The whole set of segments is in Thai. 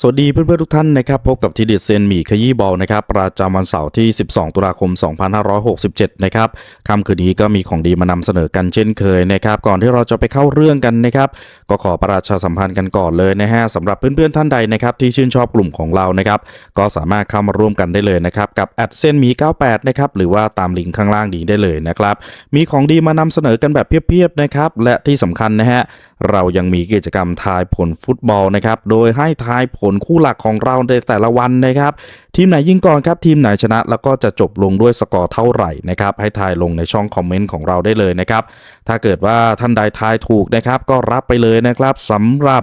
สวัสดีเพื่อนๆทุกท่านนะครับ พบกับทีเด็ดเซนหมี่ขยี้บอลนะครับ ประจำวันเสาร์ที่ 12 ตุลาคม 2567 นะครับค่ำคืนนี้ก็มีของดีมานำเสนอกันเช่นเคยนะครับ ก่อนที่เราจะไปเข้าเรื่องกันนะครับ ก็ขอประชาสัมพันธ์กันก่อนเลยนะฮะสำหรับเพื่อนๆท่านใดนะครับ ที่ชื่นชอบกลุ่มของเรานะครับ ก็สามารถเข้ามาร่วมกันได้เลยนะครับ กับแอดเซนหมี98 นะครับ หรือว่าตามลิงก์ข้างล่างนี้ได้เลยนะครับ มีของดีมานำเสนอกันแบบเพียบๆนะครับ และที่สำคัญนะฮะ เรายังมีกิจกรรมทายผลฟุตบอลนะครับ โดยให้ทายผลลคู่หลักของเราในแต่ละวันนะครับ ทีมไหนยิงก่อนครับทีมไหนชนะ แล้วก็จะจบลงด้วยสกอร์เท่าไหร่นะครับ ให้ทายลงในช่องคอมเมนต์ของเราได้เลยนะครับ ถ้าเกิดว่าท่านใดทายถูกนะครับ ก็รับไปเลยนะครับสำหรับ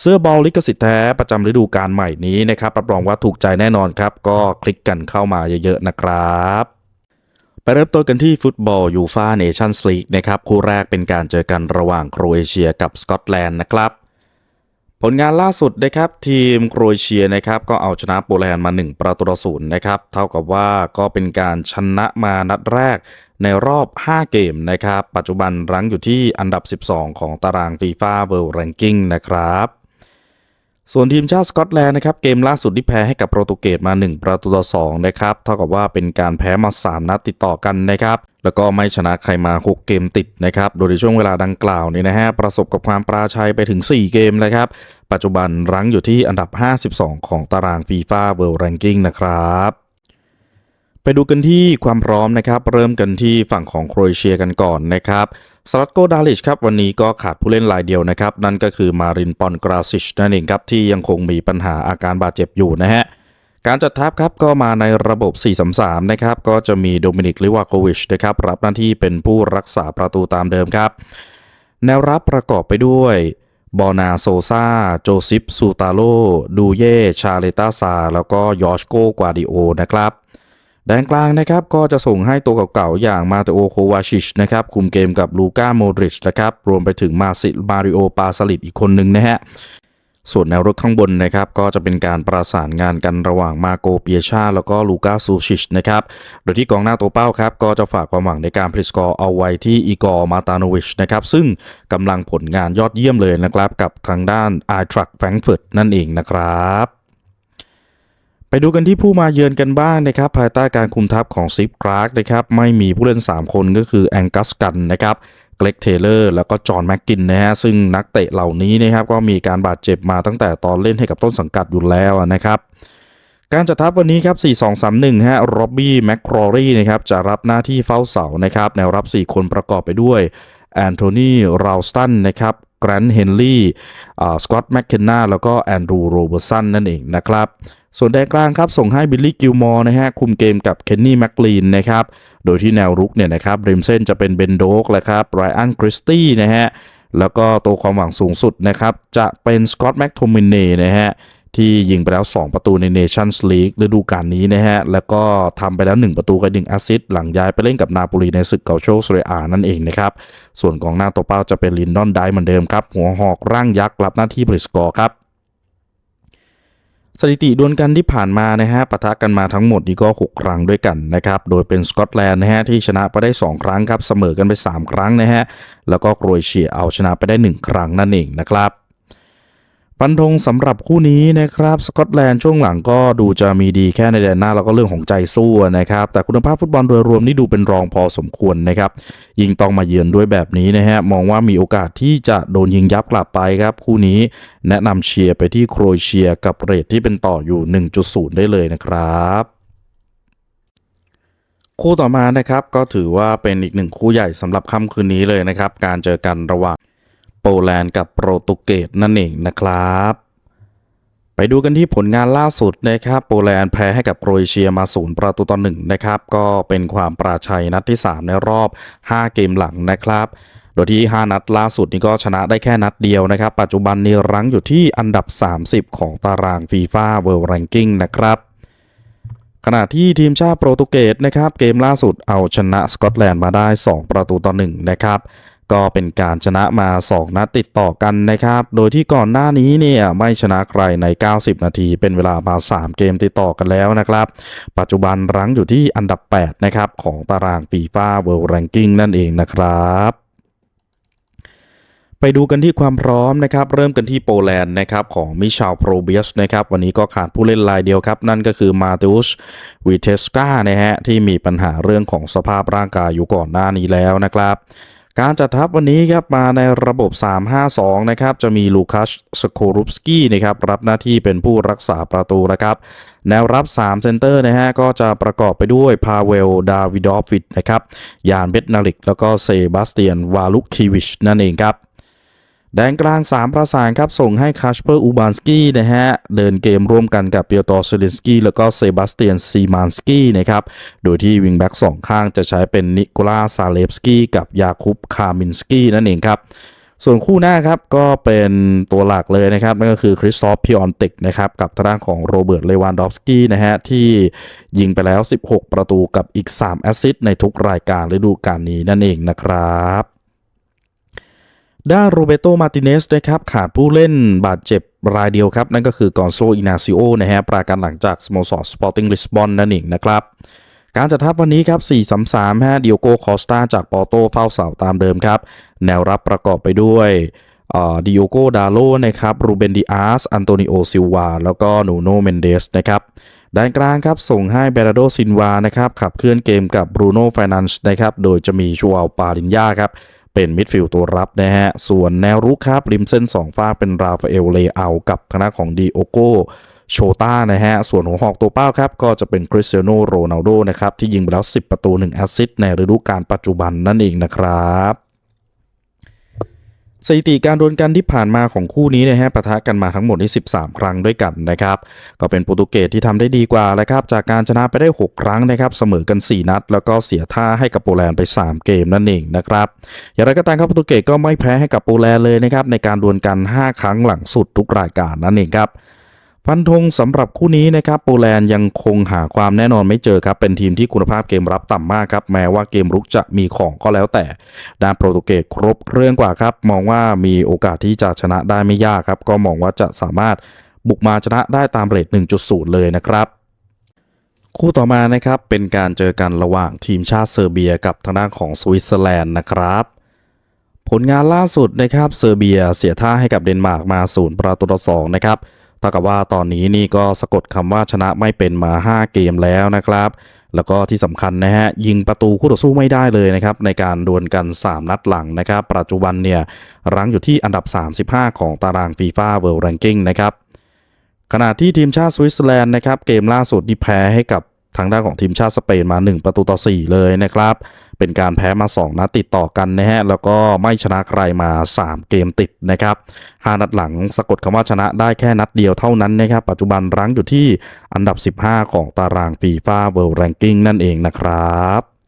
เสื้อบอลลิขสิทธิ์แท้ประจำฤดูกาลใหม่นี้นะครับรับรองว่าถูกใจแน่นอนครับ ก็คลิกกันเข้ามาเยอะๆนะครับไปเริ่มต้นกันที่ฟุตบอลยูฟาเนชั่นส์ลีกนะครับคู่แรกเป็นการเจอกันระหว่างโครเอเชียกับสกอตแลนด์นะครับ ผลงานล่าสุดนะครับทีมโครเอเชียนะครับก็เอาชนะโปแลนด์มา 1 ประตูต่อศูนย์นะครับเท่ากับว่าก็เป็นการชนะมานัดแรกในรอบ 5 เกมนะครับ ปัจจุบันรั้งอยู่ที่อันดับ 12 ของตารางฟีฟ่าเวิลด์แรงกิ้งนะครับ ส่วนทีมชาติสกอตแลนด์นะครับเกมล่าสุดที่แพ้ให้กับโปรตุเกสมา 1 ประตูต่อ2นะครับเท่ากับว่าเป็นการแพ้มา 3 นัดติดต่อกันนะครับแล้วก็ไม่ชนะใครมา 6 เกมติดนะครับโดยในช่วงเวลาดังกล่าวนี้นะฮะประสบกับความปราชัยไปถึง 4 เกมนะครับ ปัจจุบันรั้งอยู่ที่อันดับ 52 ของตารางฟีฟ่าเวิลด์แรงกิ้งนะครับ ไปดูกันที่ความพร้อมนะครับเริ่มกันที่ฝั่งของโครเอเชียกันก่อนนะครับสลัดโกดาลิชครับวันนี้ก็ขาดผู้เล่นรายเดียวนะครับ นั่นก็คือมารินปอนกราซิชนั่นเองครับที่ยังคงมีปัญหาอาการบาดเจ็บอยู่นะฮะการจัดทัพครับก็มาในระบบ 4-3-3 นะครับ ก็จะมีโดมินิกลิวาโควิชนะครับรับหน้าที่เป็นผู้รักษาประตูตามเดิมครับ แนวรับประกอบไปด้วยบอนาโซซาโจซิปซูตาโลดูเย่ชาเลตาซา แล้วก็ยอชโกกวาดิโอนะครับ แดนกลางนะครับก็จะส่งให้ตัวเก่าๆ อย่างมาเตโอโควาชิชนะครับคุมเกมกับลูก้าโมดริชนะครับรวมไปถึงมาซิมาริโอปาสลิดอีกคนหนึ่งนะฮะส่วนแนวรุกข้างบนนะครับก็จะเป็นการประสานงานกันระหว่างมาโกเปียชา แล้วก็ลูก้าซูชิชนะครับโดยที่กองหน้าตัวเป้าครับก็จะฝากความหวังในการพลิสกอร์เอาไว้ที่อีกอร์มาตาโนวิชนะครับซึ่งกำลังผลงานยอดเยี่ยมเลยนะครับกับทางด้านไอทรัคแฟรงเฟิร์ตนั่นเองนะครับ ไปดูกันที่ผู้มาเยือนกันบ้างนะครับภายใต้การคุมทัพของซิปคลาร์กนะครับไม่มีผู้เล่น 3 คนก็คือแองกัสกันนะครับเกล็กเทเลอร์แล้วก็จอห์นแม็กกินนะฮะซึ่งนักเตะเหล่านี้นะครับก็มีการบาดเจ็บมาตั้งแต่ตอนเล่นให้กับต้นสังกัดอยู่แล้วนะครับการจัดทัพวันนี้ครับ 4-2-3-1 ฮะร็อบบี้แมคครอรีนะครับจะรับหน้าที่เฝ้าเสานะครับแนวรับ 4 คนประกอบไปด้วยแอนโทนีราลสตันนะครับแกรนท์เฮนรี่สกอตต์แมคเคนนาแล้วก็แอนดรูโรเบอร์สันนั่นเองนะครับ ส่วนแดนกลางครับส่งให้บิลลี่กิลมอร์นะฮะคุมเกมกับเคนนี่แมคลีนนะครับโดยที่แนวรุกเนี่ยนะครับริมเส้นจะเป็นเบนโดกแหละครับไรอันคริสตี้นะฮะแล้วก็ตัวความหวังสูงสุดนะครับจะเป็นสกอตต์แม็กโทมินเน่นะฮะที่ยิงไปแล้ว 2 ประตูใน Nations League ฤดูกาลนี้นะฮะ แล้วก็ทำไปแล้ว 1 ประตูกับ1แอสซิสต์หลังย้ายไปเล่นกับนาโปลีในศึกเกาโชสเรียอานั่นเองนะครับ ส่วนกองหน้าตัวเป้าจะเป็นลินดอนไดเหมือนเดิมครับ หัวหอกร่างยักษ์รับหน้าที่ผลิตสกอร์ครับ สถิติดวลกันที่ผ่านมานะฮะปะทะกันมาทั้งหมดนี่ก็ 6 ครั้งด้วยกันนะครับโดยเป็นสกอตแลนด์นะฮะที่ชนะไปได้ 2 ครั้งครับเสมอกันไป 3 ครั้งนะฮะแล้วก็โครเอเชียเอาชนะไปได้ 1 ครั้งนั่นเองนะครับ ฟันธงสำหรับคู่นี้นะครับสกอตแลนด์ช่วงหลังก็ดูจะมีดีแค่ในแดนหน้าแล้วก็เรื่องของใจสู้นะครับแต่คุณภาพฟุตบอลโดยรวมนี่ดูเป็นรองพอสมควรนะครับยิงต้องมาเยือนด้วยแบบนี้นะฮะมองว่ามีโอกาสที่จะโดนยิงยับกลับไปครับ คู่นี้แนะนำเชียร์ไปที่โครเอเชียกับเรทที่เป็นต่ออยู่ 1.0 ได้เลยนะครับคู่ต่อมานะครับก็ถือว่าเป็นอีกหนึ่งคู่ใหญ่สำหรับค่ำคืนนี้เลยนะครับ การเจอกันระหว่าง โปแลนด์กับโปรตุเกสนั่นเองนะครับ ไปดูกันที่ผลงานล่าสุดนะครับโปแลนด์แพ้ให้กับโครเอเชียมาศูนย์ประตูต่อหนึ่งนะครับ ก็เป็นความปราชัยนัดที่ 3 ในรอบ 5 เกมหลังนะครับโดยที่ 5 นัดล่าสุดนี่ก็ชนะได้แค่นัดเดียวนะครับ ปัจจุบันนี้รั้งอยู่ที่อันดับ 30 ของตารางฟีฟ่าเวิลด์แรงกิ้งนะครับ ขณะที่ทีมชาติโปรตุเกสนะครับ เกมล่าสุดเอาชนะสกอตแลนด์มาได้ 2 ประตูต่อ1นะครับ ก็เป็นการชนะมา 2 นัดติดต่อกันนะครับ โดยที่ก่อนหน้านี้เนี่ยไม่ชนะใครใน 90 นาที เป็นเวลามา 3 เกมติดต่อกันแล้วนะครับ ปัจจุบันรั้งอยู่ที่อันดับ 8 นะครับ ของตารางฟีฟ่าเวิลด์แรงกิ้งนั่นเองนะครับไปดูกันที่ความพร้อมนะครับ เริ่มกันที่โปแลนด์นะครับของมิชาลโปรเบียสนะครับวันนี้ก็ขาดผู้เล่นรายเดียวครับ นั่นก็คือมาติอุสวิเทสกานะฮะที่มีปัญหาเรื่องของสภาพร่างกายอยู่ก่อนหน้านี้แล้วนะครับ การจัดทัพวันนี้ครับมาในระบบ 3-5-2 นะครับ จะมีลูคัสสโครุปสกี้นะครับรับหน้าที่เป็นผู้รักษาประตูนะครับ แนวรับ 3 เซนเตอร์นะฮะก็จะประกอบไปด้วยพาเวล ดาวิดอฟวิดนะครับยานเบตนาลิก แล้วก็เซบาสเตียน วาลุคิวิชนั่นเองครับ แดนกลาง 3 ประสานครับ ส่งให้คาชเปอร์อูบานสกี้นะฮะ เดินเกมร่วมกันกับเปียโตร์เซลินสกี้แล้วก็เซบาสเตียนซีมานสกี้นะครับ โดยที่วิงแบ็กสองข้างจะใช้เป็นนิโคลาซาเลฟสกี้กับยาคุปคามินสกี้นั่นเองครับส่วนคู่หน้าครับก็เป็นตัวหลักเลยนะครับนั่นก็คือคริสตอฟพิออนติกนะครับกับทางด้านของโรเบิร์ตเลวานดอฟสกี้นะฮะที่ยิงไปแล้ว 16 ประตูกับอีก 3 แอสซิสต์ในทุกรายการฤดูกาลนี้นั่นเองนะครับ ด้านโรเบโต มาติเนสนะครับขาดผู้เล่นบาดเจ็บรายเดียวครับ นั่นก็คือกอนโซอินาซิโอนะฮะปราการหลังจากสโมสรสปอร์ติ้งลิสบอนนั่นเองนะครับการจัดทัพวันนี้ครับ 4-3-3 ฮะดิโอโกคอสตาจากปอโตเฝ้าเสาตามเดิมครับ แนวรับประกอบไปด้วยดิโอโกดาโลนะครับ รูเบนดิอาส อันโตนิโอ ซิลวา แล้วก็นูโนเมนเดสนะครับ ด้านกลางครับ ส่งให้เบราโดซินวา นะครับ ขับเคลื่อนเกมกับบรูโน่ไฟนันส์นะครับ โดยจะมีชัวลปาลินยาครับ เป็นมิดฟิลด์ตัวรับนะฮะ ส่วนแนวรุกครับ ริมเส้น2ฝ้ากเป็นราฟาเอลเลอากับคณะของดีโอโกโชต้านะฮะ ส่วนหัวหอกตัวเป้าครับ ก็จะเป็นคริสเตียโนโรนัลโดนะครับ ที่ยิงไปแล้ว 10 ประตู 1 แอสซิสต์ในฤดูกาลปัจจุบันนั่นเองนะครับ สถิติการดวลกันที่ผ่านมาของคู่นี้นะฮะปะทะกันมาทั้งหมดที่13 ครั้งด้วยกันนะครับ ก็เป็นโปรตุเกสที่ทำได้ดีกว่าแล้วครับ จากการชนะไปได้ 6 ครั้งนะครับเสมอกัน 4 นัด แล้วก็เสียท่าให้กับโปแลนด์ไป 3 เกมนั่นเองนะครับ อย่างไรก็ตามครับโปรตุเกสก็ไม่แพ้ให้กับโปแลนด์เลยนะครับในการดวลกัน 5 ครั้งหลังสุดทุกรายการนั่นเองครับ ฟันธงสำหรับคู่นี้นะครับโปแลนด์ยังคงหาความแน่นอนไม่เจอครับ เป็นทีมที่คุณภาพเกมรับต่ำมากครับ แม้ว่าเกมรุกจะมีของก็แล้วแต่ ด้านโปรตุเกสครบเครื่องกว่าครับ มองว่ามีโอกาสที่จะชนะได้ไม่ยากครับ ก็มองว่าจะสามารถบุกมาชนะได้ตามเรท1.0 เลยนะครับคู่ต่อมานะครับเป็นการเจอกันระหว่างทีมชาติเซอร์เบียกับทางด้านของสวิตเซอร์แลนด์นะครับ ผลงานล่าสุดนะครับเซอร์เบียเสียท่าให้กับเดนมาร์กมาศูนย์ประตูต่อสองนะครับ เท่ากับว่าตอนนี้นี่ก็สะกดคำว่าชนะไม่เป็นมา 5 เกมแล้วนะครับ แล้วก็ที่สำคัญนะฮะยิงประตูคู่ต่อสู้ไม่ได้เลยนะครับในการดวลกัน 3 นัดหลังนะครับปัจจุบันเนี่ยรั้งอยู่ที่อันดับ 35 ของตารางฟีฟ่าเวิลด์แรงกิ้งนะครับขณะที่ทีมชาติสวิตเซอร์แลนด์นะครับเกมล่าสุดที่แพ้ให้กับ ทางด้านของทีมชาติสเปนมา 1 ประตูต่อ 4 เลยนะครับ เป็นการแพ้มา 2 นัดติดต่อกันนะฮะ แล้วก็ไม่ชนะใครมา 3 เกมติดนะครับ 5 นัดหลังสะกดคำว่าชนะได้แค่นัดเดียวเท่านั้นนะครับ ปัจจุบันรั้งอยู่ที่อันดับ 15 ของตารางฟีฟ่าเวิลด์แรงกิ้งนั่นเองนะครับ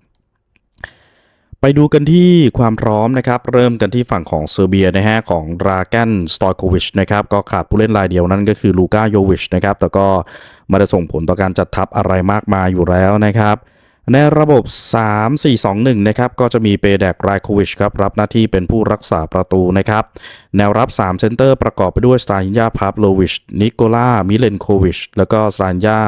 ไปดูกันที่ความพร้อมนะครับ เริ่มกันที่ฝั่งของเซอร์เบียนะฮะของราแกนสตอยโควิชนะครับก็ขาดผู้เล่นรายเดียวนั่นก็คือลูก้าโยวิชนะครับแต่ก็ไม่ได้ส่งผลต่อการจัดทัพอะไรมากมายอยู่แล้วนะครับ ในระบบ 3-4-2-1 นะครับ ก็จะมีเปแดกไรโควิชครับ รับหน้าที่เป็นผู้รักษาประตูนะครับ แนวรับ 3 เซนเตอร์ประกอบไปด้วยสตานิยาพาพโลวิชนิโคล่ามิเลนโควิชแล้วก็สตานิยา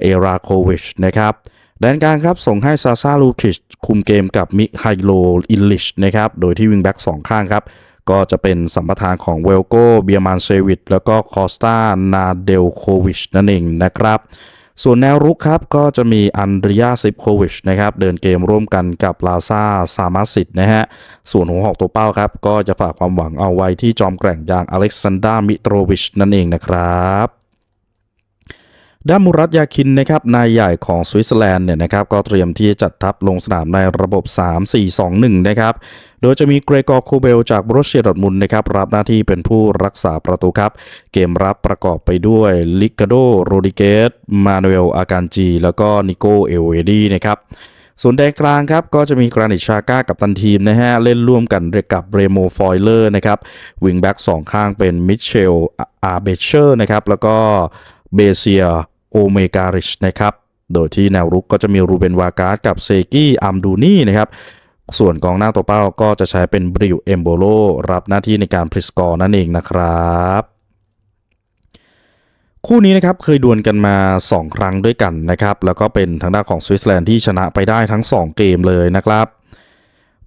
เอราโควิชนะครับ แดนกลางครับส่งให้ซาซาลูคิชคุมเกมกับมิไฮโลอิลลิชนะครับ โดยที่วิงแบ็กสองข้างครับ ก็จะเป็นสัมปทานของเวลโกเบียมันเซวิตแล้วก็คอสตานาเดลโควิชนั่นเองนะครับ ส่วนแนวรุกครับก็จะมีอันเดรียซิปโควิชนะครับเดินเกมร่วมกันกับลาซาซามาสิตนะฮะ ส่วนหัวหอกตัวเป้าครับ ก็จะฝากความหวังเอาไว้ที่จอมแกร่งอย่างอเล็กซานดรามิโตรวิชนั่นเองนะครับ ด้านมูรัตยาคินนะครับนายใหญ่ของสวิตเซอร์แลนด์เนี่ยนะครับก็เตรียมที่จะจัดทัพลงสนามในระบบ 3-4-2-1 นะครับ โดยจะมีเกรกอร์โคเบลจากบรูเชียดอร์ทมุนนะครับรับหน้าที่เป็นผู้รักษาประตูครับ เกมรับประกอบไปด้วยลิกาโดโรดิเกสมานูเอลอาการจี แล้วก็นิโกเอลเวดีนะครับส่วนแดนกลางครับก็จะมีกรานิชชาก้ากับตันทีมนะฮะ เล่นร่วมกันกับเรโมฟอยเลอร์นะครับวิงแบ็กสองข้างเป็นมิเชลอาเบเชอร์นะครับแล้วก็ เบเซียโอเมการิชนะครับ โดยที่แนวรุกก็จะมีรูเบนวาการ์ดกับเซกี้อัมดูนี่นะครับ ส่วนกองหน้าตัวเป้าก็จะใช้เป็นบริวเอมโบโลรับหน้าที่ในการพลิสกอร์นั่นเองนะครับคู่นี้นะครับเคยดวลกันมา 2 ครั้งด้วยกันนะครับ แล้วก็เป็นทางด้านของสวิตเซอร์แลนด์ที่ชนะไปได้ทั้ง 2 เกมเลยนะครับ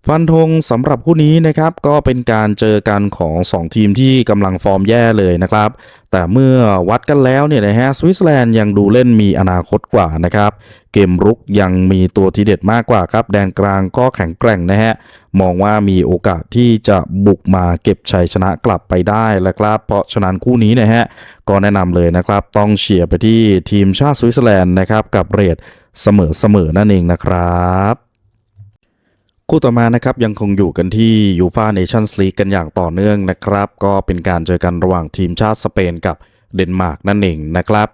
ฟันธงสำหรับคู่นี้นะครับก็เป็นการเจอกันของ 2 ทีมที่กำลังฟอร์มแย่เลยนะครับ แต่เมื่อวัดกันแล้วเนี่ยนะฮะสวิตเซอร์แลนด์ยังดูเล่นมีอนาคตกว่านะครับ เกมรุกยังมีตัวทีเด็ดมากกว่าครับ แดนกลางก็แข็งแกร่งนะฮะ มองว่ามีโอกาสที่จะบุกมาเก็บชัยชนะกลับไปได้แล้วครับ เพราะฉะนั้นคู่นี้นะฮะก็แนะนำเลยนะครับ ต้องเชียร์ไปที่ทีมชาติสวิตเซอร์แลนด์นะครับกับเรทเสมอๆนั่นเองนะครับ คู่ต่อมานะครับยังคงอยู่กันที่ยูฟาเนชั่นส์ลีกกันอย่างต่อเนื่องนะครับ ก็เป็นการเจอกันระหว่างทีมชาติสเปนกับเดนมาร์กนั่นเองนะครับ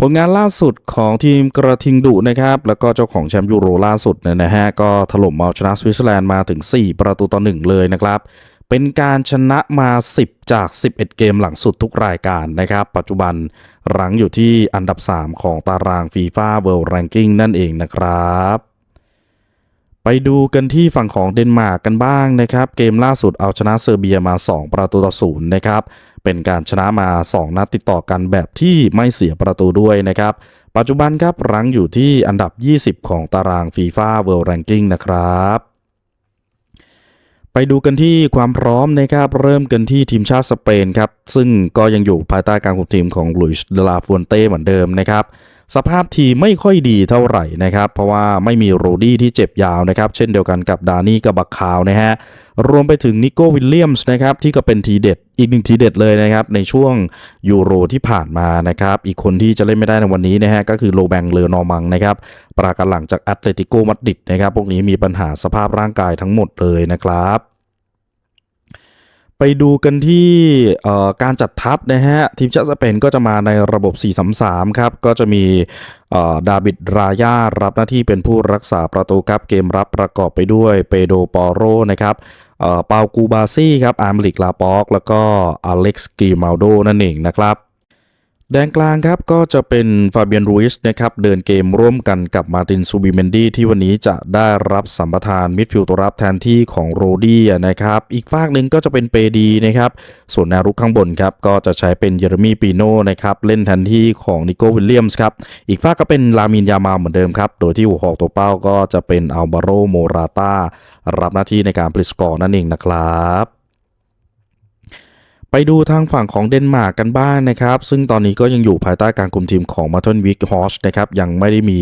ผลงานล่าสุดของทีมกระทิงดุนะครับ แล้วก็เจ้าของแชมป์ยูโรล่าสุดเนี่ยนะฮะก็ถล่มเอาชนะสวิตเซอร์แลนด์มาถึง 4 ประตูต่อ 1 เลยนะครับ เป็นการชนะมา 10 จาก 11 เกมหลังสุดทุกรายการนะครับ ปัจจุบันรั้งอยู่ที่อันดับ 3 ของตารางฟีฟ่าเวิลด์แรงกิ้งนั่นเองนะครับ ไปดูกันที่ฝั่งของเดนมาร์กกันบ้างนะครับ เกมล่าสุดเอาชนะเซอร์เบียมา 2 ประตูต่อศูนย์นะครับ เป็นการชนะมา 2 นัดติดต่อกันแบบที่ไม่เสียประตูด้วยนะครับ ปัจจุบันครับรั้งอยู่ที่อันดับ 20 ของตารางฟีฟ่าเวิลด์แรงกิ้งนะครับไปดูกันที่ความพร้อมนะครับ เริ่มกันที่ทีมชาติสเปนครับ ซึ่งก็ยังอยู่ภายใต้การคุมทีมของลุยส์ เดลาฟวนเต้เหมือนเดิมนะครับ สภาพทีไม่ค่อยดีเท่าไหร่นะครับ เพราะว่าไม่มีโรดี้ที่เจ็บยาวนะครับ เช่นเดียวกันกับดานี่กับบักคาวนะฮะ รวมไปถึงนิโก้วิลเลียมส์นะครับที่ก็เป็นทีเด็ดอีกหนึ่งทีเด็ดเลยนะครับในช่วงยูโรที่ผ่านมานะครับอีกคนที่จะเล่นไม่ได้ในวันนี้นะฮะก็คือโลแบงเลอนอมังนะครับปรากันหลังจากแอตเลติโกมาดริดนะครับพวกนี้มีปัญหาสภาพร่างกายทั้งหมดเลยนะครับ ไปดูกันที่การจัดทัพนะฮะ ทีมชาติสเปนก็จะมาในระบบ 4-3-3 ครับ ก็จะมีดาบิดรายารับหน้าที่เป็นผู้รักษาประตูครับเกมรับประกอบไปด้วยเปโดปอโรนะครับเอ่อเปากูบาซี่ครับอาร์มลิกลาปอก แล้วก็อเล็กซ์กีมาโดนั่นเองนะครับ แดนกลางครับก็จะเป็นฟาเบียนรูอิสนะครับเดินเกมร่วมกันกับมาร์ตินซูบิเมนดีที่วันนี้จะได้รับสัมปทานมิดฟิลด์ตัวรับแทนที่ของโรดี้นะครับอีกฝากหนึ่งก็จะเป็นเปดีนะครับส่วนแนวรุกข้างบนครับก็จะใช้เป็นเยเรมีปีโน่นะครับเล่นแทนที่ของนิโก้วิลเลียมส์ครับอีกฝากก็เป็นลามินยามาเหมือนเดิมครับโดยที่หัวหอกตัวเป้าก็จะเป็นอัลบาโรโมราตารับหน้าที่ในการผลิสกอร์นั่นเองนะครับ ไปดูทางฝั่งของเดนมาร์กกันบ้างนะครับ ซึ่งตอนนี้ก็ยังอยู่ภายใต้การคุมทีมของมา r ทนวิกฮอชนะครับยังไม่ได้มี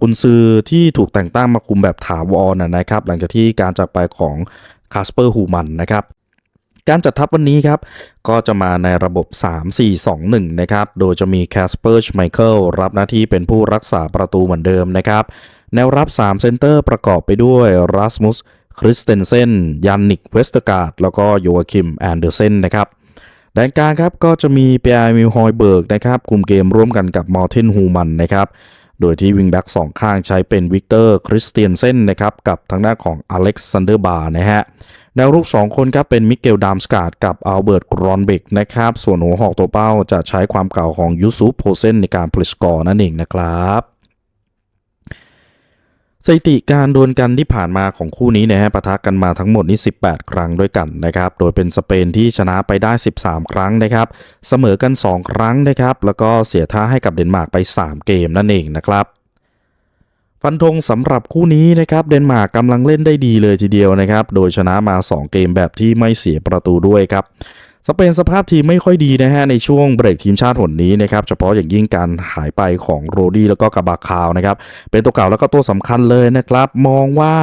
กุนซือที่ถูกแต่งตั้งมาคุมแบบถาวรนะนะครับ หลังจากที่การจากไปของคาสเปอร์ฮูมันนะครับการจัดทัพวันนี้ครับ ก็จะมาในระบบ 3-4-2-1 นะครับ โดยจะมีแคสเปอร์ชไมเคิลรับหน้าที่เป็นผู้รักษาประตูเหมือนเดิมนะครับ แนวรับ 3 เซนเตอร์ประกอบไปด้วยรัสมุส คริสเตนเซนยันนิกเวสเตอร์การ์ดแล้วก็โยอาคิมแอนเดอร์เซนนะครับแดนกลางครับก็จะมีเปียร์มิลฮอยเบิร์กนะครับคุมเกมร่วมกันกับมอร์เทนฮูมันนะครับโดยที่วิงแบ็กสองข้างใช้เป็นวิกเตอร์คริสเตียนเซนนะครับกับทางด้านของอเล็กซานเดอร์บาร์นะฮะแนวรุก2คนครับเป็นมิเกลดามสกาดกับอัลเบิร์ตกรอนเบกนะครับส่วนหัวหอกตัวเป้าจะใช้ความเก่าของยูซุปโพเซนในการผลิตสกอร์นั่นเองนะครับ สถิติการดวลกันที่ผ่านมาของคู่นี้นะฮะปะทะกันมาทั้งหมดนี่ 18 ครั้งด้วยกันนะครับ โดยเป็นสเปนที่ชนะไปได้ 13 ครั้งนะครับ เสมอกัน 2 ครั้งนะครับ แล้วก็เสียท่าให้กับเดนมาร์กไป 3 เกมนั่นเองนะครับฟันธงสำหรับคู่นี้นะครับเดนมาร์กกำลังเล่นได้ดีเลยทีเดียวนะครับ โดยชนะมา 2 เกมแบบที่ไม่เสียประตูด้วยครับ สเปนสภาพทีมไม่ค่อยดีนะฮะในช่วงเบรกทีมชาติหนนี้นะครับเฉพาะอย่างยิ่งการหายไปของโรดี้แล้วก็กาบาคาวนะครับเป็นตัวเก่าแล้วก็ตัวสำคัญเลยนะครับ มองว่า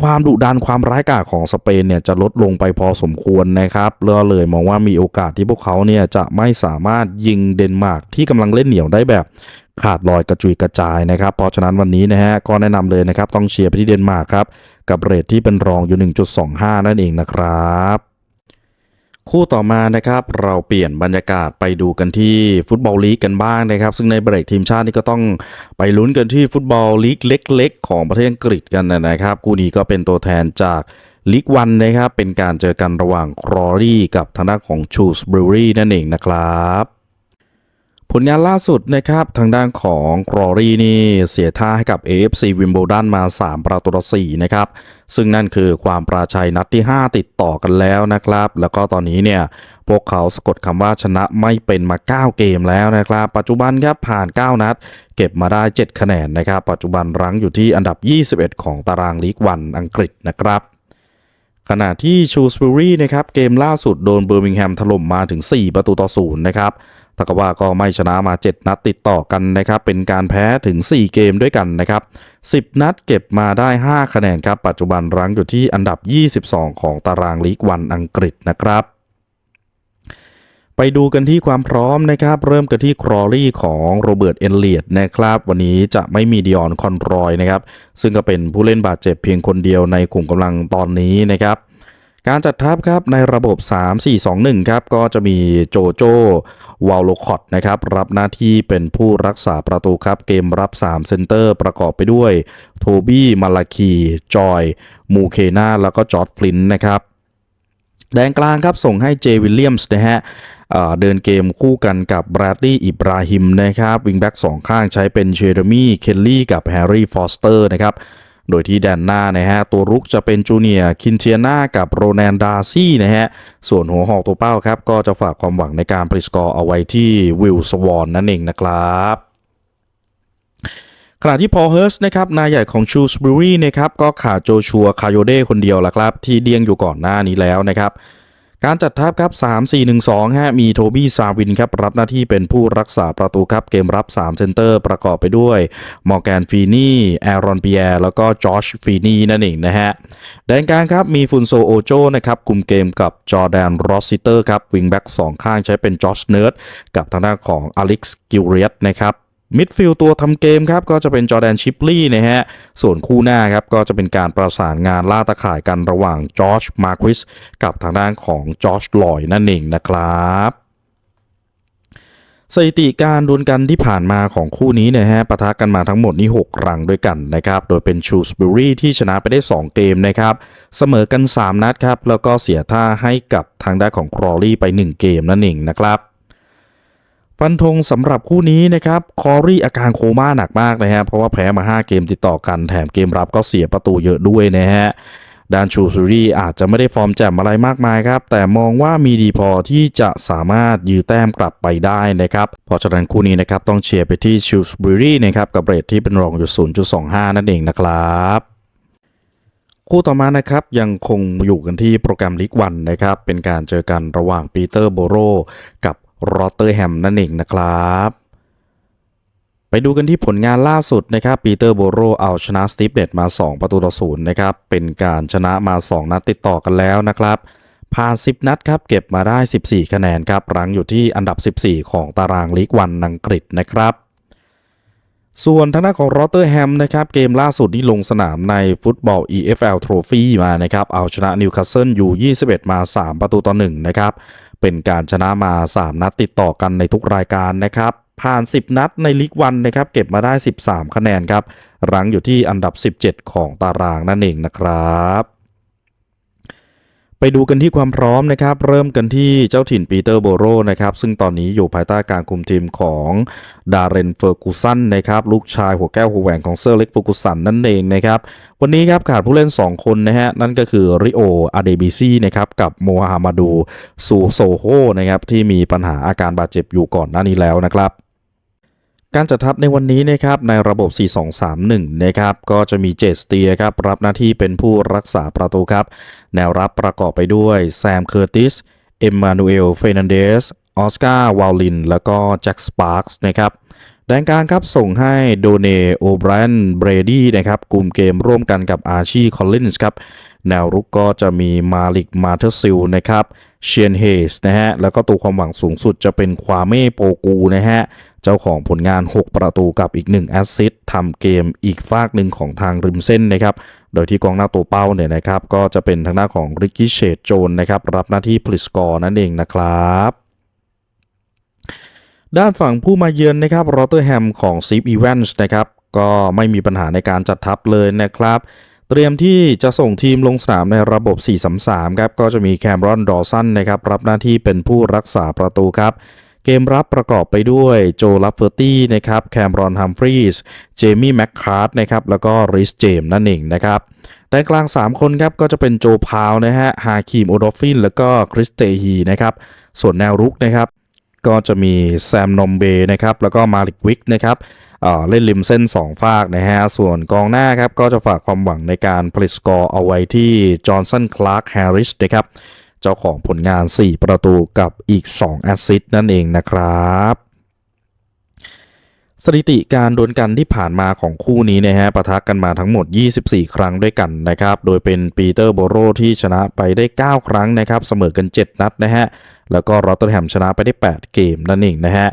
ความดุดันความร้ายกาจของสเปนเนี่ยจะลดลงไปพอสมควรนะครับเลยเลยมองว่ามีโอกาสที่พวกเขาเนี่ยจะไม่สามารถยิงเดนมาร์กที่กำลังเล่นเหนียวได้แบบขาดลอยกระจุยกระจายนะครับ เพราะฉะนั้นวันนี้นะฮะก็แนะนำเลยนะครับต้องเชียร์ไปที่เดนมาร์กครับกับเรทที่เป็นรองอยู่ 1.25 นั่นเองนะครับ คู่ต่อมานะครับเราเปลี่ยนบรรยากาศไปดูกันที่ฟุตบอลลีกกันบ้างนะครับ ซึ่งในเบรกทีมชาตินี่ก็ต้องไปลุ้นกันที่ฟุตบอลลีกเล็ก ๆ ของประเทศอังกฤษกันนะครับคู่นี้ก็เป็นตัวแทนจากลีกวันนะครับเป็นการเจอกันระหว่างครอรี่กับทางด้านของชูสบรูรี่นั่นเองนะครับ ผลงานล่าสุดนะครับทางด้านของกรอรี่นี่เสียท่าให้กับ AFC Wimbledon มา 3 ประตูต่อ4นะครับ ซึ่งนั่นคือความปราชัยนัดที่ 5 ติดต่อกันแล้วนะครับ แล้วก็ตอนนี้เนี่ยพวกเขาสะกดคำว่าชนะไม่เป็นมา 9 เกมแล้วนะครับ ปัจจุบันครับผ่าน 9 นัด เก็บมาได้ 7 คะแนนนะครับ ปัจจุบันรั้งอยู่ที่อันดับ 21 ของตารางลีกวันอังกฤษนะครับขณะที่ชูส b บ r รีนะครับเกมล่าสุดโดนเบอร์มิงแฮมถล่มมาถึง 4 ประตูต่อศูนย์นะครับ ถ้ากับว่าก็ไม่ชนะมา 7 นัดติดต่อกันนะครับ เป็นการแพ้ถึง 4 เกมด้วยกันนะครับ 10 นัดเก็บมาได้ 5 คะแนนครับ ปัจจุบันรั้งอยู่ที่อันดับ 22 ของตารางลีกวันอังกฤษนะครับไปดูกันที่ความพร้อมนะครับ เริ่มกันที่ครอรี่ของโรเบิร์ตเอลเลียดนะครับ วันนี้จะไม่มีดิออนคอนรอยนะครับ ซึ่งก็เป็นผู้เล่นบาดเจ็บเพียงคนเดียวในกลุ่มกำลังตอนนี้นะครับ การจัดทัพครับในระบบ 3-4-2-1 ครับก็จะมีโจโจวาลโลคอตนะครับรับหน้าที่เป็นผู้รักษาประตูครับ เกมรับ 3 เซนเตอร์ประกอบไปด้วย โทบี้มาลาคี จอย มูเคนาแล้วก็จอร์ดฟลินต์นะครับแดนกลางครับส่งให้เจวิลเลียมส์นะฮะเดินเกมคู่กันกับแบรดลีย์อิบราฮิมนะครับวิงแบ็กสองข้างใช้เป็นเชเดมี่ เคลลี่กับแฮร์รี่ ฟอสเตอร์นะครับ โดยที่แดนหน้านะฮะตัวรุกจะเป็นจูเนียร์คินเทียนากับโรแนนดาซี่นะฮะส่วนหัวหอกตัวเป้าครับ ก็จะฝากความหวังในการปริสกอร์เอาไว้ที่วิลสวอนนั่นเองนะครับขณะที่พอเฮิร์สนะครับนายใหญ่ของชูสบรีนะครับก็ขาดโจชัวคาโยเดคนเดียวละครับ ที่เดียงอยู่ก่อนหน้านี้แล้วนะครับ การจัดทัพครับ 3 4 1 2 ฮะ มีโทบี้ซาวินครับ รับหน้าที่เป็นผู้รักษาประตูครับ เกมรับ 3 เซนเตอร์ ประกอบไปด้วย มอร์แกนฟีนี่ แอรอนเปียร์ แล้วก็จอชฟีนี่นั่นเองนะฮะ แดนกลางครับ มีฟุนโซโอโจนะครับกลุ่มเกมกับจอแดนรอสซิเตอร์ครับ วิงแบ็กสองข้างใช้เป็นจอชเนิร์ดกับทางด้านของอเล็กซ์กิลเรียตนะครับ มิดฟิลด์ตัวทำเกมครับก็จะเป็นจอแดนชิปลี่นะฮะ ส่วนคู่หน้าครับก็จะเป็นการประสานงานล่าตะข่ายกันระหว่างจอร์จมาควิสกับทางด้านของจอร์จลอยนั่นเองนะครับสถิติการดวลกันที่ผ่านมาของคู่นี้นะฮะปะทะกันมาทั้งหมดนี่6ครั้งด้วยกันนะครับ โดยเป็นชูสบุรีที่ชนะไปได้ 2 เกมนะครับ เสมอกัน 3 นัดครับ แล้วก็เสียท่าให้กับทางด้านของครอรี่ไป 1 เกมนั่นเองนะครับ ฟันธงสำหรับคู่นี้นะครับคอรี่อาการโคม่าหนักมากนะฮะเพราะว่าแพ้มา 5 เกมติดต่อกันแถมเกมรับก็เสียประตูเยอะด้วยนะฮะดานชูซูรี่อาจจะไม่ได้ฟอร์มแจ่มอะไรมากมายครับ แต่มองว่ามีดีพอที่จะสามารถยื้อแต้มกลับไปได้นะครับ เพราะฉะนั้นคู่นี้นะครับต้องเชียร์ไปที่ชูซูรี่นะครับกับเรทที่เป็นรองอยู่ 0.25 นั่นเองนะครับคู่ต่อมานะครับยังคงอยู่กันที่โปรแกรมลีกวันนะครับเป็นการเจอกันระหว่างปีเตอร์โบโรกับ รอตเตอร์แฮมนั่นเองนะครับ ไปดูกันที่ผลงานล่าสุดนะครับปีเตอร์โบโรเอาชนะสตีฟเน็ตมา 2 ประตูต่อศูนย์นะครับ เป็นการชนะมา 2 นัดติดต่อกันแล้วนะครับผ่าน 10 นัดครับ เก็บมาได้ 14 คะแนนครับรั้งอยู่ที่อันดับ 14 ของตารางลีกวันอังกฤษนะครับ ส่วนทางด้านของรอเตอร์แฮมนะครับ เกมล่าสุดที่ลงสนามในฟุตบอล EFL Trophy มานะครับ เอาชนะนิวคาสเซิลอยู่21 มา 3 ประตูต่อ1นะครับ เป็นการชนะมา 3 นัดติดต่อกันในทุกรายการนะครับผ่าน 10 นัดในลีกวันนะครับเก็บมาได้ 13 คะแนนครับ รั้งอยู่ที่อันดับ 17 ของตารางนั่นเองนะครับ ไปดูกันที่ความพร้อมนะครับ เริ่มกันที่เจ้าถิ่นปีเตอร์โบโรนะครับ ซึ่งตอนนี้อยู่ภายใต้การคุมทีมของดาร์เรนเฟอร์กูสันนะครับ ลูกชายหัวแก้วหัวแหวนของเซอร์เล็กเฟอร์กูสันนั่นเองนะครับ วันนี้ครับขาดผู้เล่น 2 คนนะฮะ นั่นก็คือริโออาเดบิซีนะครับ กับโมฮามาดูซูโซโฮนะครับ ที่มีปัญหาอาการบาดเจ็บอยู่ก่อนหน้านี้แล้วนะครับ การจัดทัพในวันนี้นะครับในระบบ 4-2-3-1 นะครับก็จะมีเจสเตียครับรับหน้าที่เป็นผู้รักษาประตูครับ แนวรับประกอบไปด้วยแซมเคอร์ติส เอ็มมานูเอล เฟนันเดส ออสการ์ วาลลิน แล้วก็แจ็คสปาร์กส์นะครับแดนกลางครับส่งให้โดเนโอไบรนเบรดี้นะครับกลุ่มเกมร่วมกันกับอาชีคอลลินส์ครับแนวรุกก็จะมีมาลิกมาเทอร์ซิลนะครับเชียนเฮสนะฮะแล้วก็ตัวความหวังสูงสุดจะเป็นควาเม่โปกูนะฮะ เจ้าของผลงาน 6 ประตูกับอีก 1 แอสซิสต์ทำเกมอีกฝากหนึ่งของทางริมเส้นนะครับ โดยที่กองหน้าตัวเป้าเนี่ยนะครับ ก็จะเป็นทางหน้าของริกกี้เชดโจนนะครับ รับหน้าที่ผลิตสกอร์นั่นเองนะครับด้านฝั่งผู้มาเยือนนะครับรอเตอร์แฮมของซีฟอีแวนส์นะครับก็ไม่มีปัญหาในการจัดทัพเลยนะครับ เตรียมที่จะส่งทีมลงสนามในระบบ 4-3-3 ครับ ก็จะมีแคมรอน ดอสันนะครับ รับหน้าที่เป็นผู้รักษาประตูครับ เกมรับประกอบไปด้วยโจลัฟเฟอร์ตี้นะครับแคมรอนฮัมฟรีสเจมี่แมคคาร์ดนะครับแล้วก็ริสเจมนั่นเองนะครับด้านกลาง 3 คนครับก็จะเป็นโจพาวนะฮะฮาคิมโอโดฟิน แล้วก็คริสเตฮีนะครับส่วนแนวรุกนะครับก็จะมีแซมนอมเบนะครับแล้วก็มาลิกวิกนะครับเเล่นริมเส้น 2 ฝากนะฮะ ส่วนกองหน้าครับก็จะฝากความหวังในการผลิตสกอร์เอาไว้ที่จอห์นสันคลาร์กแฮร์ริสนะครับ เจ้าของผลงาน 4 ประตูกับอีก 2 แอสซิสต์นั่นเองนะครับสถิติการดวลกันที่ผ่านมาของคู่นี้นะฮะปะทะกันมาทั้งหมด 24 ครั้งด้วยกันนะครับ โดยเป็นปีเตอร์โบโรที่ชนะไปได้ 9 ครั้งนะครับ เสมอกัน 7 นัดนะฮะ แล้วก็รอตเตอร์แฮมชนะไปได้ 8 เกมนั่นเองนะฮะ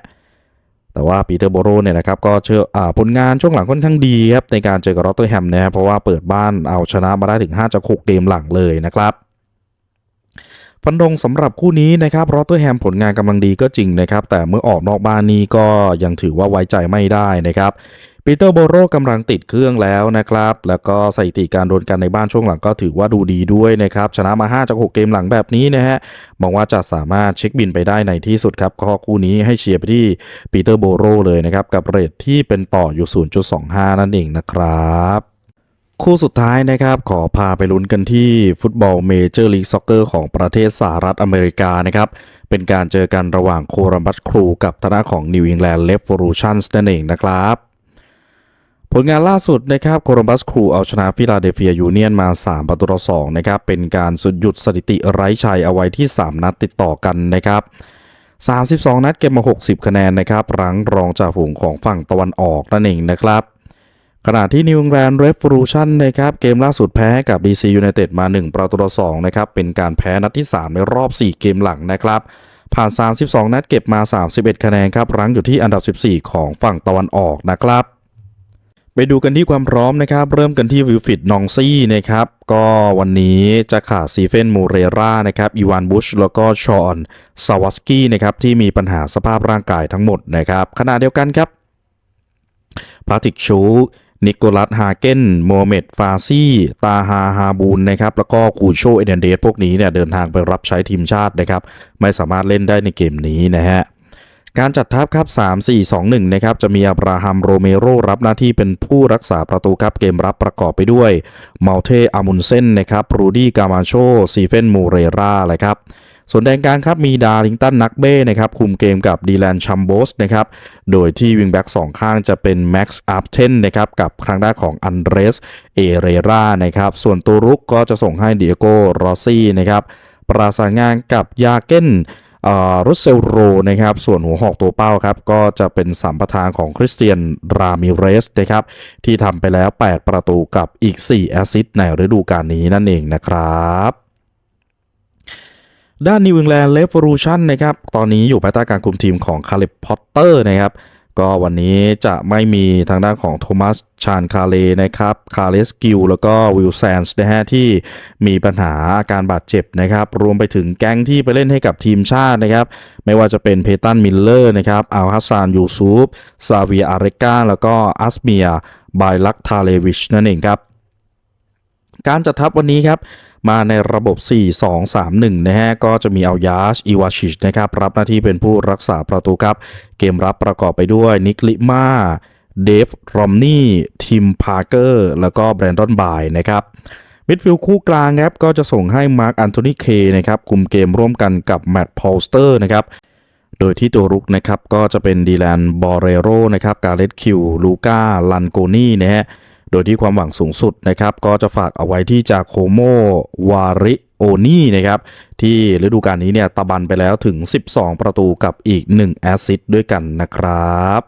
แต่ว่าปีเตอร์โบโรเนี่ยนะครับก็เชื่ออผลงานช่วงหลังค่อนข้างดีครับในการเจอกับรอตเตอร์แฮมนะฮะเพราะว่าเปิดบ้านเอาชนะมาได้ถึง 5 จาก 6 เกมหลังเลยนะครับ ฟันธงสำหรับคู่นี้นะครับรอเตอร์แฮมผลงานกำลังดีก็จริงนะครับ แต่เมื่อออกนอกบ้านนี้ก็ยังถือว่าไว้ใจไม่ได้นะครับปีเตอร์โบโรกำลังติดเครื่องแล้วนะครับ แล้วก็สถิติการโดนกันในบ้านช่วงหลังก็ถือว่าดูดีด้วยนะครับ ชนะมา 5 จาก 6 เกมหลังแบบนี้นะฮะมองว่าจะสามารถเช็คบินไปได้ในที่สุดครับก็คู่นี้ให้เชียร์ไปที่ปีเตอร์โบโรเลยนะครับ กับเรทที่เป็นต่ออยู่ 0.25 นั่นเองนะครับ คู่สุดท้ายนะครับขอพาไปลุ้นกันที่ฟุตบอลเมเจอร์ลีกซ็อกเกอร์ของประเทศสหรัฐอเมริกานะครับเป็นการเจอกันระหว่างโคลัมบัสครูกับทางด้าของนิวอิงแลนด์เลฟ v อ l ูชันส์นั่นเองนะครับ ผลงานล่าสุดนะครับโคลัมบัสครูเอาชนะฟิลาเดลเฟียยูเนียนมา 3 ประตูต่อ2นะครับเป็นการสุดหยุดสถิติไร้ชัยเอาไว้ที่ 3 นัดติดต่อกันนะครับ32 นัดเก็บมา 60 คะแนนนะครับรั้งรองจากฝูงของฝั่งตะวันออกนั่นเองนะครับ ขณะที่นิว e งแลนด์เรฟ v อ l ูชันนะครับเกมล่าสุดแพ้กับ DC United มา 1 ประตูต่อ2นะครับเป็นการแพ้นัดที่ 3 ในรอบ 4 เกมหลังนะครับผ่าน 32 นัดเก็บมา 31 คะแนนครับรั้งอยู่ที่อันดับ 14 ของฝั่งตะวันออกนะครับ ไปดูกันที่ความพร้อมนะครับ เริ่มกันที่วิลฟิดนองซี่นะครับก็วันนี้จะขาดซีเฟนมูเรรานะครับอีวานบุชแล้วก็ชอนซาวัสกี้นะครับที่มีปัญหาสภาพร่างกายทั้งหมดนะครับขณะเดียวกันครับพาติกชู นิโคลัสฮาเกนโมเมดฟาซี่ตาฮาฮาบูนนะครับแล้วก็คูโชเอเดนเดสพวกนี้เนี่ยเดินทางไปรับใช้ทีมชาตินะครับไม่สามารถเล่นได้ในเกมนี้นะฮะการจัดทัพครับ 3 4 2 1 นะครับ จะมีอับราฮัมโรเมโรรับหน้าที่เป็นผู้รักษาประตูครับ เกมรับประกอบไปด้วยมัลเทอามุนเซนนะครับ รูดี้กามาโชซีเฟนมูเรราเลยครับ ส่วนแดนกลางครับมีดาริงตันนักเบ้นะครับคุมเกมกับดีแลนชัมโบสนะครับโดยที่วิงแบ็กสองข้างจะเป็นแม็กซ์อัพเทนนะครับกับทางด้านของอันเดรสเอเรรานะครับส่วนตัวรุกก็จะส่งให้เดียโกรอซี่นะครับประสานงานกับยาเก้นรุสเซลโรนะครับส่วนหัวหอกตัวเป้าครับก็จะเป็นสัมปทานของคริสเตียนรามิเรสนะครับที่ทำไปแล้ว 8 ประตูกับอีก 4 แอสซิสต์ในฤดูกาลนี้นั่นเองนะครับ ด้านนิวอิงแลนด์เลฟ o รูชันนะครับ ตอนนี้อยู่ภายใต้การคุมทีมของคาริปพอตเตอร์นะครับ ก็วันนี้จะไม่มีทางด้านของโทมัสชานคาเลนะครับ คาเลสกิลแล้วก็วิลแซนส์นะฮะที่มีปัญหาอาการบาดเจ็บนะครับ รวมไปถึงแก๊งที่ไปเล่นให้กับทีมชาตินะครับ ไม่ว่าจะเป็นเพตันมิลเลอร์นะครับอัลฮัสซานยูซูฟซาเวียอาเรกาแล้วก็อัสเมียบายลักทาเลวิชนั่นเองครับ การจัดทัพวันนี้ครับ มาในระบบ 4-2-3-1 นะฮะ ก็จะมีเอัลยาชอีวาชิชนะครับ รับหน้าที่เป็นผู้รักษาประตูครับ เกมรับประกอบไปด้วยนิกลิมาเดฟรอมนี่ทิมพาร์เกอร์แล้วก็แบรนดอนบายนะครับมิดฟิลด์คู่กลางครับก็จะส่งให้มาร์คอันโทนีเคนะครับคุมเกมร่วมกันกับแมตต์พอลสเตอร์นะครับโดยที่ตัวรุกนะครับก็จะเป็นดีแลนบอเรโรนะครับกาเลตคิวลูก้าลันโกนี่นะฮะ โดยที่ความหวังสูงสุดนะครับ ก็จะฝากเอาไว้ที่จากโคโมวาริโอนี่นะครับที่ฤดูกาลนี้เนี่ยตะบันไปแล้วถึง 12 ประตูกับอีก 1 แอสซิสด้วยกันนะครับ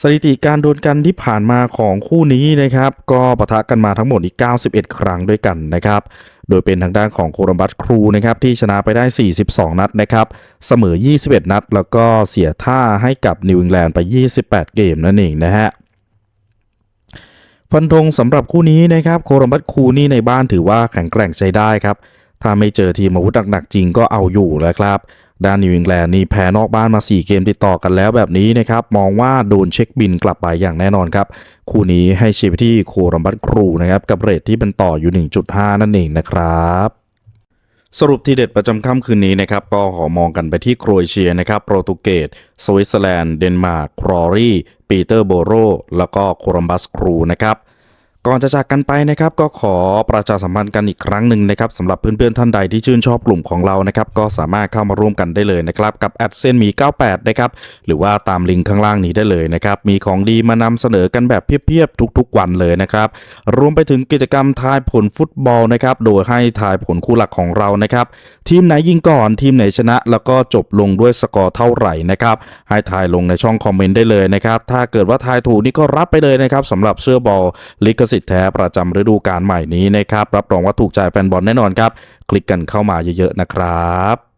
สถิติการดวลกันที่ผ่านมาของคู่นี้นะครับ ก็ปะทะกันมาทั้งหมดอีก91 ครั้งด้วยกันนะครับ โดยเป็นทางด้านของโคลัมบัสครูนะครับที่ชนะไปได้ 42 นัดนะครับ เสมอ 21 นัด แล้วก็เสียท่าให้กับนิวอิงแลนด์ไป 28 เกมนั่นเองนะฮะ ฟันธงสำหรับคู่นี้นะครับโคลัมบัสครูนี่ในบ้านถือว่าแข็งแกร่งใช้ได้ครับ ถ้าไม่เจอทีมอาวุธหนักๆจริงก็เอาอยู่แล้วครับด้านนิวอิงแลนด์นี่แพ้นอกบ้านมา 4 เกมติดต่อกันแล้วแบบนี้นะครับ มองว่าโดนเช็คบินกลับไปอย่างแน่นอนครับ คู่นี้ให้เชียร์ไปที่โคลัมบัสครูนะครับ กับเรทที่เป็นต่ออยู่ 1.5 นั่นเองนะครับสรุปที่เด็ดประจำค่ำคืนนี้นะครับ ก็ขอมองกันไปที่โครเอเชียนะครับโปรตุเกสสวิตเซอร์แลนด์ เดนมาร์กครอรีปีเตอร์โบโรแล้วก็โคลัมบัสครูนะครับ ก่อนจะจากกันไปนะครับก็ขอประชาสัมพันธ์กันอีกครั้งหนึ่งนะครับสำหรับเพื่อนๆท่านใดที่ชื่นชอบกลุ่มของเรานะครับก็สามารถเข้ามาร่วมกันได้เลยนะครับกับแอดเซนมี 98 นะครับหรือว่าตามลิงก์ข้างล่างนี้ได้เลยนะครับมีของดีมานำเสนอกันแบบเพียบๆทุกๆวันเลยนะครับรวมไปถึงกิจกรรมทายผลฟุตบอลนะครับโดยให้ทายผลคู่หลักของเรานะครับทีมไหนยิงก่อนทีมไหนชนะ แล้วก็จบลงด้วยสกอร์เท่าไหร่นะครับให้ทายลงในช่องคอมเมนต์ได้เลยนะครับถ้าเกิดว่าทายถูกนี่ก็รับไปเลยนะครับสำหรับเสื้อบอลลิขสิทธิ์แท้ประจำฤดูกาลใหม่นี้นะครับ รับรองว่าถูกใจแฟนบอลแน่นอนครับ คลิกกันเข้ามาเยอะๆนะครับ